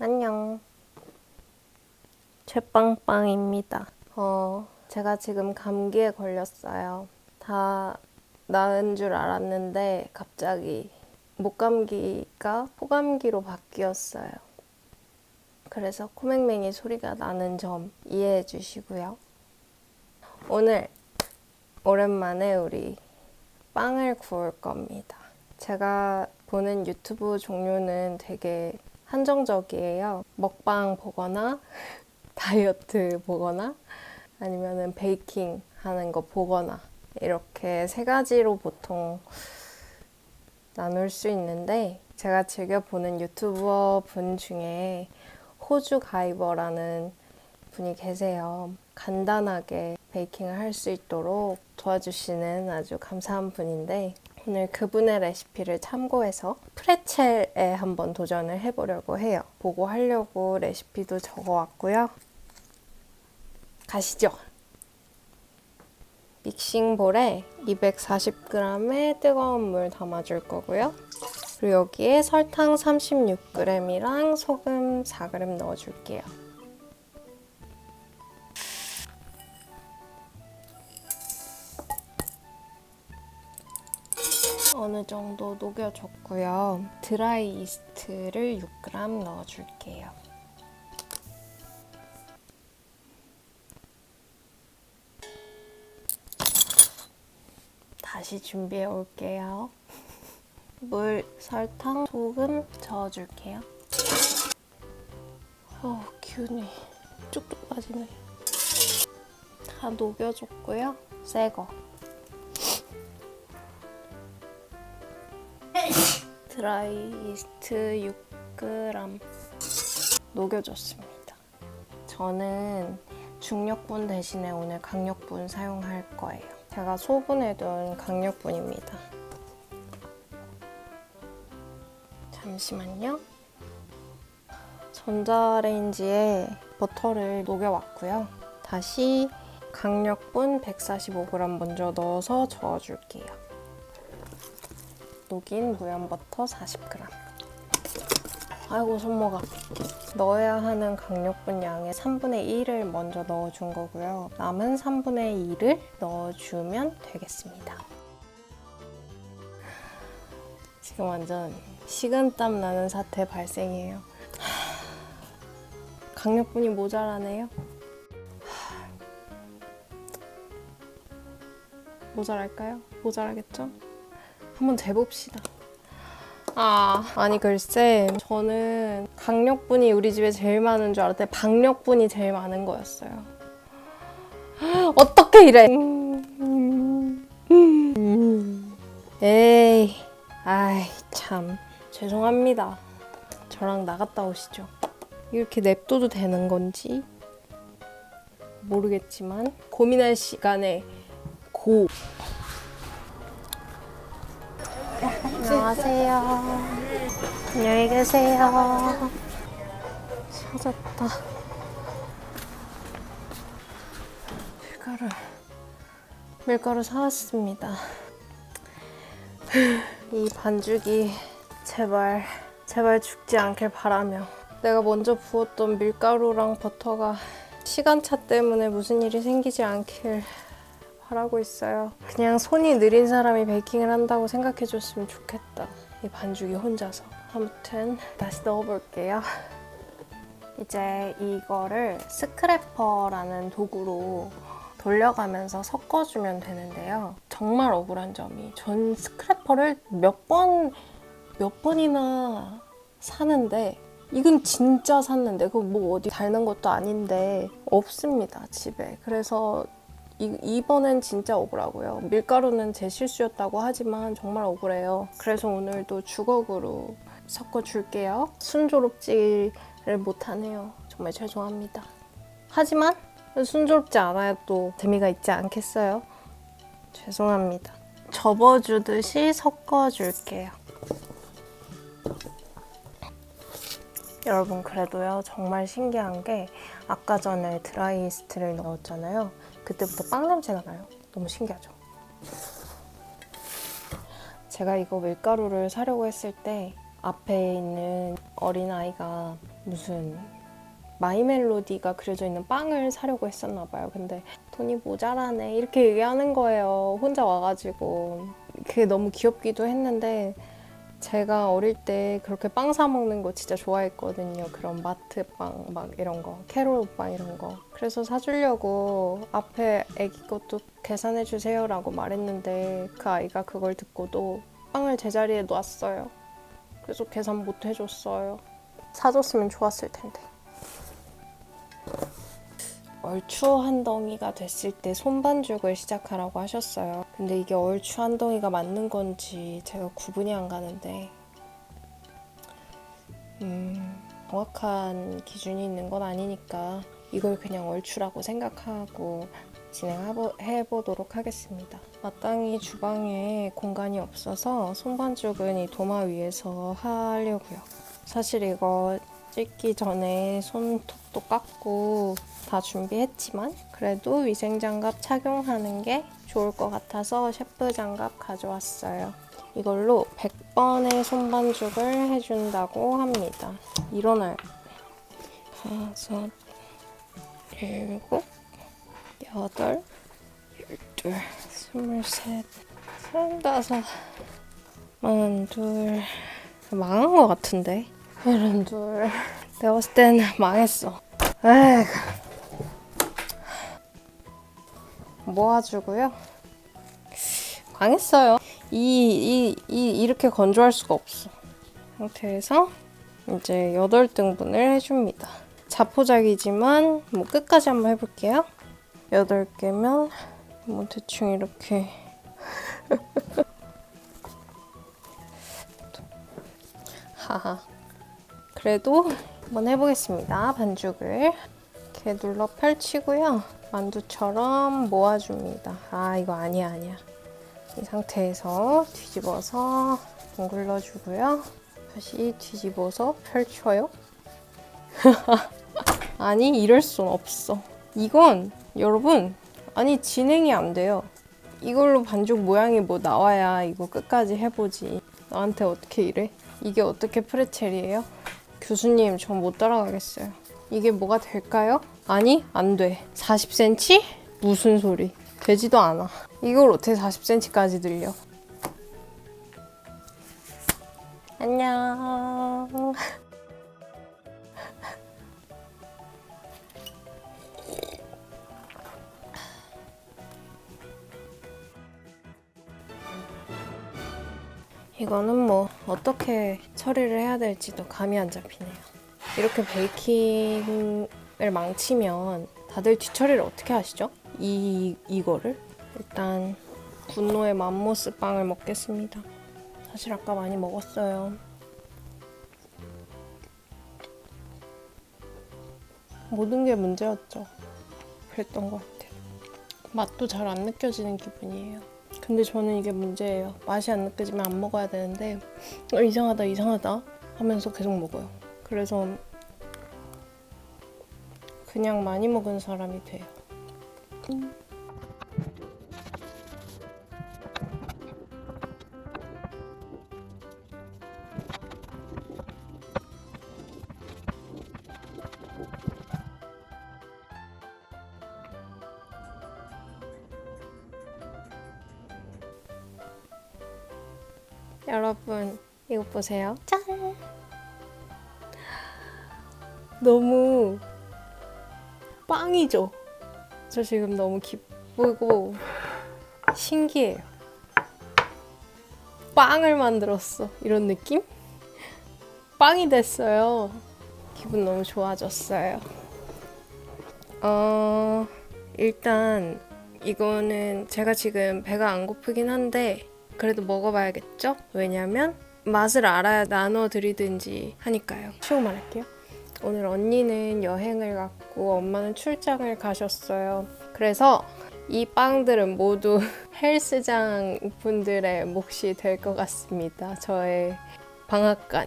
안녕. 최빵빵입니다. 어, 제가 지금 감기에 걸렸어요. 다 나은 줄 알았는데 갑자기 목감기가 포감기로 바뀌었어요. 그래서 코맹맹이 소리가 나는 점 이해해 주시고요. 오늘 오랜만에 우리 빵을 구울 겁니다. 제가 보는 유튜브 종류는 되게 한정적이에요. 먹방 보거나 다이어트 보거나 아니면은 베이킹 하는 거 보거나 이렇게 세 가지로 보통 나눌 수 있는데 제가 즐겨 보는 유튜버 분 중에 호주 가이버라는 분이 계세요. 간단하게 베이킹을 할 수 있도록 도와주시는 아주 감사한 분인데 오늘 그분의 레시피를 참고해서 프레첼에 한번 도전을 해보려고 해요. 보고 하려고 레시피도 적어왔고요. 가시죠. 믹싱볼에 240g의 뜨거운 물 담아줄 거고요. 그리고 여기에 설탕 36g이랑 소금 4g 넣어줄게요. 어느 정도 녹여줬고요. 드라이 이스트를 6g 넣어줄게요. 다시 준비해 올게요. 물, 설탕, 소금 저어줄게요. 어, 기운이 쭉쭉 빠지네. 다 녹여줬고요. 새 거. 드라이 이스트 6g 녹여줬습니다. 저는 중력분 대신에 오늘 강력분 사용할 거예요. 제가 소분해둔 강력분입니다. 잠시만요. 전자레인지에 버터를 녹여왔고요. 다시 강력분 145g 먼저 넣어서 저어줄게요. 녹인 무염버터 40g. 아이고 손모가. 넣어야 하는 강력분 양의 3분의 1을 먼저 넣어준 거고요. 남은 3분의 2를 넣어주면 되겠습니다. 지금 완전 식은땀 나는 사태 발생이에요. 강력분이 모자라네요. 모자랄까요? 모자라겠죠? 한번 재봅시다. 아, 아니 글쎄 저는 강력분이 우리 집에 제일 많은 줄 알았는데 박력분이 제일 많은 거였어요. 어떻게 이래? 에이, 아이 참 죄송합니다. 저랑 나갔다 오시죠. 이렇게 냅둬도 되는 건지 모르겠지만 고민할 시간에 고. 안녕하세요. 안녕히 계세요. 찾았다. 밀가루, 밀가루 사왔습니다. 이 반죽이 제발, 제발 죽지 않길 바라며 내가 먼저 부었던 밀가루랑 버터가 시간차 때문에 무슨 일이 생기지 않길 바라고 있어요. 그냥 손이 느린 사람이 베이킹을 한다고 생각해 줬으면 좋겠다. 이 반죽이 혼자서. 아무튼 다시 넣어볼게요. 이제 이거를 스크래퍼라는 도구로 돌려가면서 섞어주면 되는데요. 정말 억울한 점이 전 스크래퍼를 몇 번, 몇 번이나 사는데 이건 진짜 샀는데 그거 뭐 어디 닳는 것도 아닌데 없습니다 집에 그래서 이, 이번엔 진짜 억울하고요. 밀가루는 제 실수였다고 하지만 정말 억울해요. 그래서 오늘도 주걱으로 섞어줄게요. 순조롭지를 못하네요. 정말 죄송합니다. 하지만 순조롭지 않아야 또 재미가 있지 않겠어요? 죄송합니다. 접어주듯이 섞어줄게요. 여러분 그래도요 정말 신기한 게 아까 전에 드라이이스트를 넣었잖아요. 그때부터 빵 냄새가 나요. 너무 신기하죠? 제가 이거 밀가루를 사려고 했을 때 앞에 있는 어린아이가 무슨 마이 멜로디가 그려져 있는 빵을 사려고 했었나 봐요. 근데 돈이 모자라네 이렇게 얘기하는 거예요. 혼자 와가지고 그게 너무 귀엽기도 했는데 제가 어릴 때 그렇게 빵 사 먹는 거 진짜 좋아했거든요. 그런 마트 빵 막 이런 거, 캐롤 빵 이런 거. 그래서 사주려고 앞에 애기 것도 계산해 주세요라고 말했는데 그 아이가 그걸 듣고도 빵을 제자리에 놨어요. 그래서 계산 못 해줬어요. 사줬으면 좋았을 텐데. 얼추 한 덩이가 됐을 때 손반죽을 시작하라고 하셨어요. 근데 이게 얼추 한 덩이가 맞는 건지 제가 구분이 안 가는데, 음, 정확한 기준이 있는 건 아니니까 이걸 그냥 얼추라고 생각하고 진행해보도록 하겠습니다. 마땅히 주방에 공간이 없어서 손반죽은 이 도마 위에서 하려고요. 사실 이거 찍기 전에 손톱도 깎고 다 준비했지만 그래도 위생장갑 착용하는 게 좋을 것 같아서 셰프 장갑 가져왔어요. 이걸로 100번의 손반죽을 해준다고 합니다. 일어나요. 다섯, 일곱, 여덟, 열둘, 스물셋, 스물다섯, 마흔둘 망한 것 같은데? 스물둘 내가 봤을 땐 망했어. 에이 모아주고요. 망했어요. 이, 이, 이, 이렇게 건조할 수가 없어. 상태에서 이제 8등분을 해줍니다. 자포자기지만 뭐 끝까지 한번 해볼게요. 8개면 뭐 대충 이렇게 하하 그래도 한번 해보겠습니다. 반죽을 이렇게 눌러 펼치고요. 만두처럼 모아줍니다. 아 이거 아니야 아니야. 이 상태에서 뒤집어서 둥글러주고요. 다시 뒤집어서 펼쳐요. 아니 이럴 순 없어. 이건 여러분 아니 진행이 안 돼요. 이걸로 반죽 모양이 뭐 나와야 이거 끝까지 해보지. 나한테 어떻게 이래? 이게 어떻게 프레첼이에요? 교수님 전 못 따라가겠어요. 이게 뭐가 될까요? 아니 안 돼. 40cm? 무슨 소리? 되지도 않아. 이걸 어떻게 40cm까지 늘려? 안녕. 이거는 뭐 어떻게 처리를 해야 될지도 감이 안 잡히네요. 이렇게 베이킹을 망치면 다들 뒤처리를 어떻게 하시죠? 이 이거를 일단 분노의 맘모스 빵을 먹겠습니다. 사실 아까 많이 먹었어요. 모든 게 문제였죠. 그랬던 것 같아요. 맛도 잘 안 느껴지는 기분이에요. 근데 저는 이게 문제예요. 맛이 안 느껴지면 안 먹어야 되는데 어, 이상하다 이상하다 하면서 계속 먹어요. 그래서 그냥 많이 먹은 사람이 돼요. 여러분 이거 보세요. 짠. 너무 빵이죠. 저 지금 너무 기쁘고 신기해요. 빵을 만들었어. 이런 느낌? 빵이 됐어요. 기분 너무 좋아졌어요. 어, 일단 이거는 제가 지금 배가 안 고프긴 한데 그래도 먹어봐야겠죠? 왜냐면 맛을 알아야 나눠드리든지 하니까요. 쉬고 말할게요. 오늘 언니는 여행을 갔고 엄마는 출장을 가셨어요. 그래서 이 빵들은 모두 헬스장 분들의 몫이 될 것 같습니다. 저의 방앗간.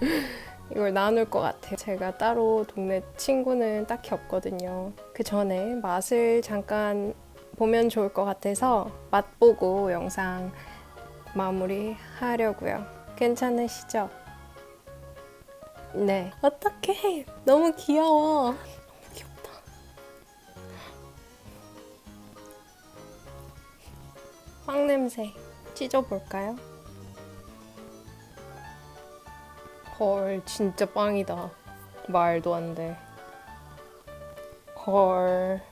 이걸 나눌 것 같아요. 제가 따로 동네 친구는 딱히 없거든요. 그 전에 맛을 잠깐 보면 좋을 것 같아서 맛보고 영상 마무리 하려고요. 괜찮으시죠? 네. 어떡해. 너무 귀여워. 너무 귀엽다. 빵 냄새. 찢어볼까요? 헐, 진짜 빵이다. 말도 안 돼. 헐.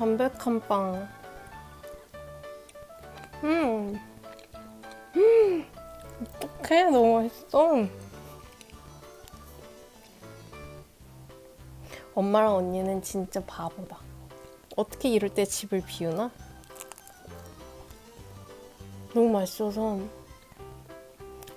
담백한 빵. 음. 음. 어떡해. 너무 맛있어. 엄마랑 언니는 진짜 바보다. 어떻게 이럴 때 집을 비우나? 너무 맛있어서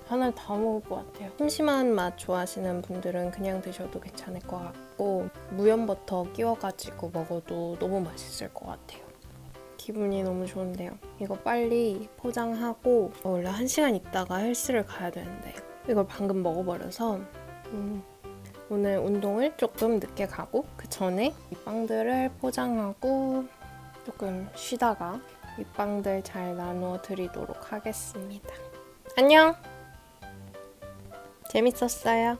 하나를 다 먹을 것 같아요. 심심한 맛 좋아하시는 분들은 그냥 드셔도 괜찮을 것 같고 무염버터 끼워가지고 먹어도 너무 맛있을 것 같아요. 기분이 너무 좋은데요. 이거 빨리 포장하고 원래 한 시간 있다가 헬스를 가야 되는데 이걸 방금 먹어버려서 음, 오늘 운동을 조금 늦게 가고 그 전에 이 빵들을 포장하고 조금 쉬다가 이 빵들 잘 나누어 드리도록 하겠습니다. 안녕! 재밌었어요.